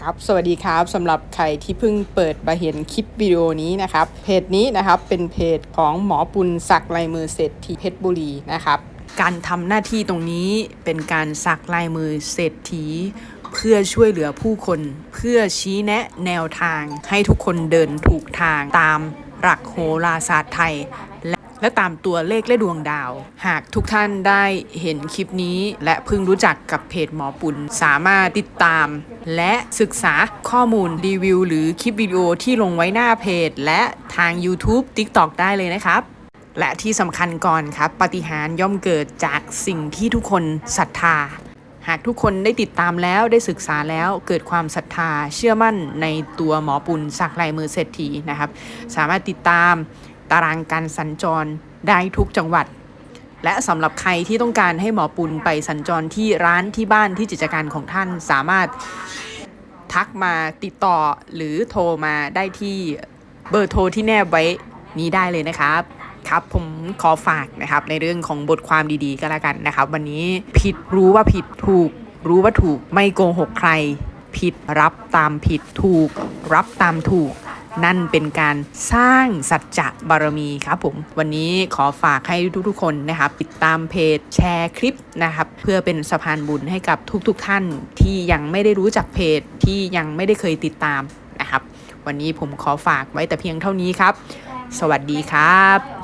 ครับ สวัสดีครับสำหรับใครที่เพิ่งเปิดมาเห็นคลิปวิดีโอนี้นะครับ เพจนี้นะครับเป็นเพจของหมอปุณสักลายมือเศรษฐีเพชรบุรีนะครับการทำหน้าที่ตรงนี้เป็นการสักลายมือเศรษฐี เพื่อช่วยเหลือผู้คน เพื่อชี้แนะแนวทางให้ทุกคนเดินถูกทางตามหลักโหราศาสตร์ไทย และตามตัวเลขและดวงดาว หากทุกท่านได้เห็นคลิปนี้ และเพิ่งรู้จักกับเพจหมอปุณสามารถติดตาม และศึกษาข้อมูลรีวิว หรือคลิปวิดีโอที่ลงไว้หน้าเพจ และทาง YouTube TikTok ได้เลยนะครับและที่สำคัญก่อนครับปาฏิหารย์ย่อมเกิดจากสิ่งที่ทุกคนศรัทธา หากทุกคนได้ติดตามแล้วได้ศึกษาแล้วเกิดความศรัทธาเชื่อมั่นในตัวหมอปุณสักลายมือเศรษฐีนะครับ สามารถติดตาม ตารางการสัญจรได้ทุกจังหวัด และสำหรับใครที่ต้องการให้หมอปุณไปสัญจรที่ร้านที่บ้านที่กิจการของท่านสามารถทักมาติดต่อหรือโทรมาได้ที่เบอร์โทรที่แนบไว้นี้ได้เลยนะครับครับผมขอฝากนะครับในเรื่องของบทความดีๆ ก็แล้วกันนะครับ วันนี้ผิดรู้ว่าผิดถูก รู้ว่าถูกไม่โกหกใคร ผิดรับตามผิดถูก รับตามถูก นั่นเป็นการสร้างสัจจะบารมีครับผมวันนี้ขอฝากให้ทุกๆคนนะครับติดตามเพจแชร์คลิปนะครับเพื่อเป็นสะพานบุญให้กับทุกๆท่านที่ยังไม่ได้รู้จักเพจที่ยังไม่ได้เคยติดตามนะครับ วันนี้ผมขอฝากไว้แต่เพียงเท่านี้ครับ สวัสดีครับ